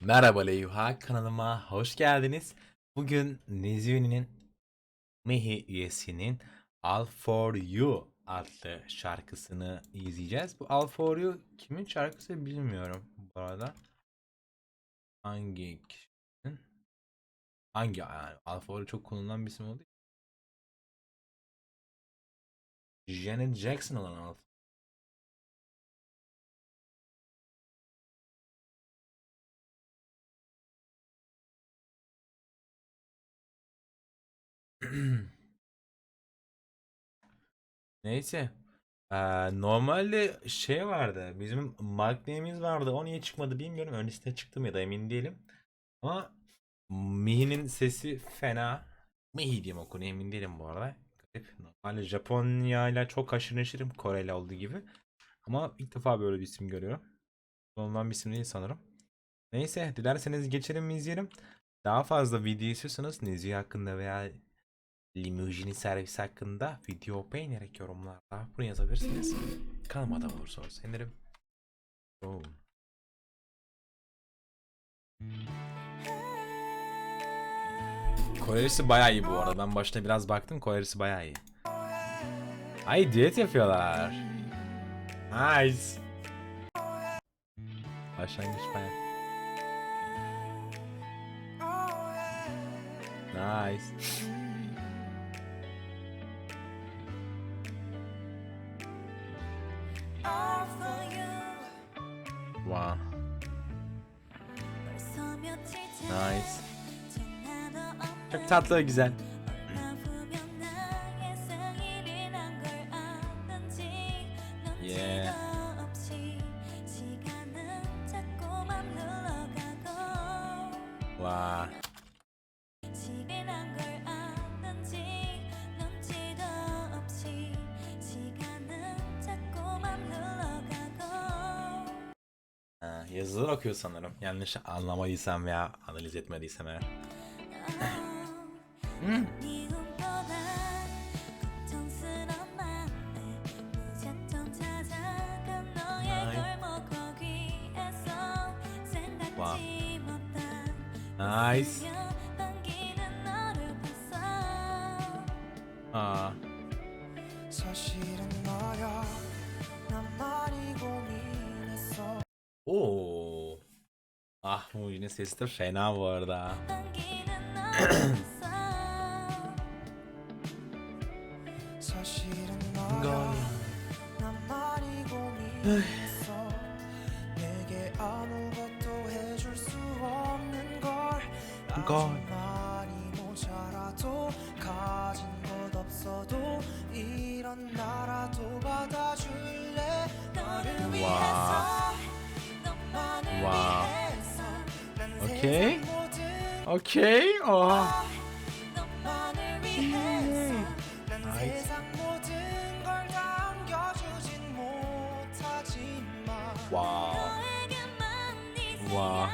Merhaba Leyha kanalıma hoş geldiniz. Bugün Nezihuni'nin Mehi üyesinin All For You adlı şarkısını izleyeceğiz. Bu All For You kimin şarkısı bilmiyorum bu arada. Hangi kişinin? Hangi yani All For You çok kullanılan bir isim oldu. Janet Jackson olan All Neyse. Ee, normalde şey vardı. Bizim Mark name'imiz vardı. O niye çıkmadı bilmiyorum. Ön listeye çıktı mı ya da emin değilim. Ama Mihi'nin sesi fena. Mihi diyeyim okunuyor emin değilim bu arada. Garip. Normalde Japonya ile çok haşır neşirim. Koreli olduğu gibi. Ama ilk defa böyle bir isim görüyorum. Kullanılan bir isim değil sanırım. Neyse dilerseniz geçelim izleyelim. Daha fazla video istiyorsanız Nezih hakkında veya limuzini servis hakkında video beğenerek yorumlarda bunu yazabilirsiniz. Kanalıma da olursanız sevinirim. Oh. Korelisi bayağı iyi bu arada. Ben başta biraz baktım. Korelisi bayağı iyi. Ay diyet yapıyorlar. Nice. Başlangıç bayağı. Nice. 와 나이스 Çok tatlı güzel yeah. 와 yazılar okuyor sanırım. Yanlış anlamadıysam veya analiz etmediysem eğer. Hmm. Wow. Nice. 아, Oo. Ah bu yine sesi de fena bu arada. 사 Okey. Okey. Oh. Nice. Wow. Wow.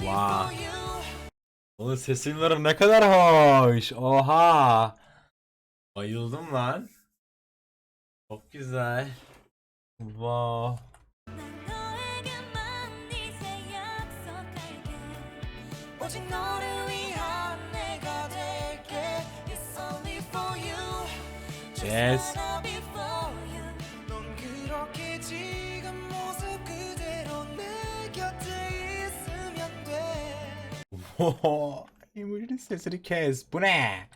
Wow. Onun sesini varım ne kadar hoş. Oha. Bayıldım lan. Çok güzel. 와. 예스. 힘을 슬슬히 캐스 보내.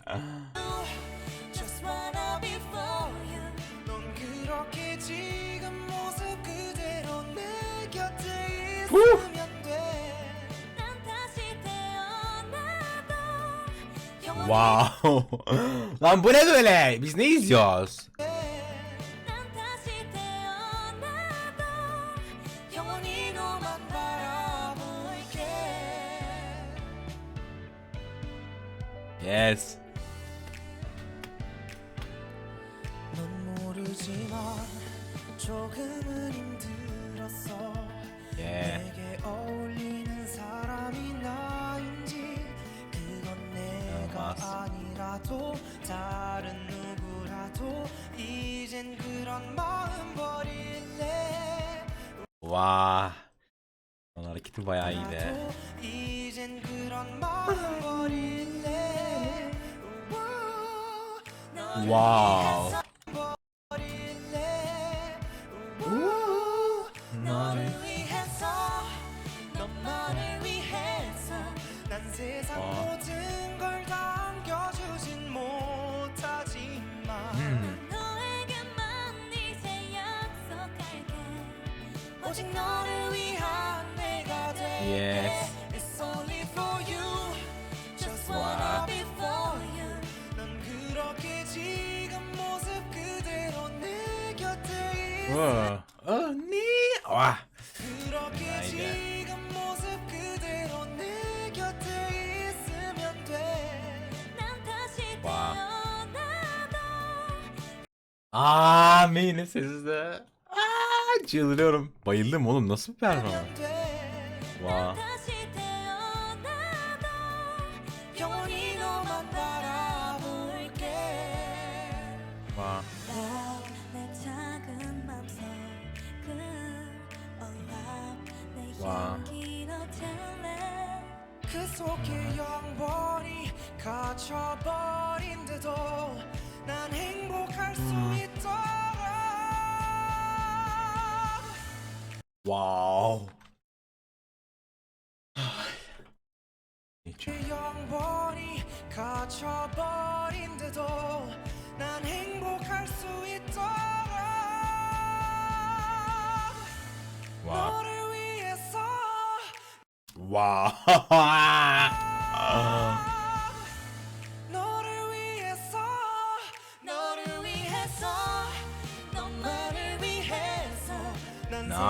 곁에 후! 있으면 돼 Wow. Lan bu ne böyle? Biz ne izliyoruz? 영원히 너만 바라볼게 Yes. 넌 모르지만 조금은 힘들었어 예. 어, 아니라도 다른 누구라도 이젠 그런 마음 버릴래. 와. 너나 기특 봐야 아이네. 이젠 그런 마음 버릴래. 와우. Yes. 와. 와. 언니. 와. 나 이제. 와. 아, mean, this is the. çıldırıyorum. Bayıldım oğlum. Nasıl bir performans? 하면 돼 Vah. 다시 태어나도 영원히 너만 바라볼게 Vah. 내 작은 맘속 그 올라온 내 와. 향기로 달래 그 속에 영원히 갇혀버린데도 난 행복할 수 있도 Hiç. 영원히 갇혀버린데도 난 행복할 수 있도록 Wow. 너를 위해서 Wow.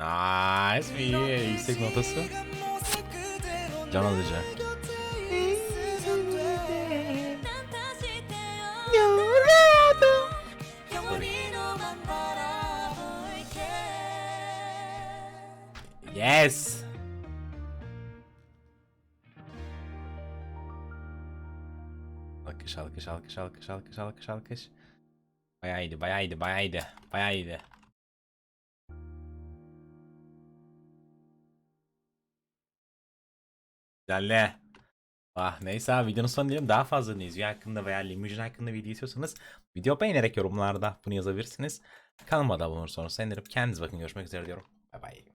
Nice mi? İyi. Yüksek notası. Can alıcı. Yes. Alkış alkış alkış alkış alkış alkış alkış. Bayağı iyiydi bayağı iyiydi bayağı iyiydi. Bayağı iyiydi. Güzelle. Ah neyse abi videonun sonuna diyelim. Daha fazla Nezih hakkında veya Limujin hakkında video istiyorsanız video beğenerek yorumlarda bunu yazabilirsiniz. Kanalıma da abone olursanız sevinirim. Kendinize bakın görüşmek üzere diyorum. Bay bay.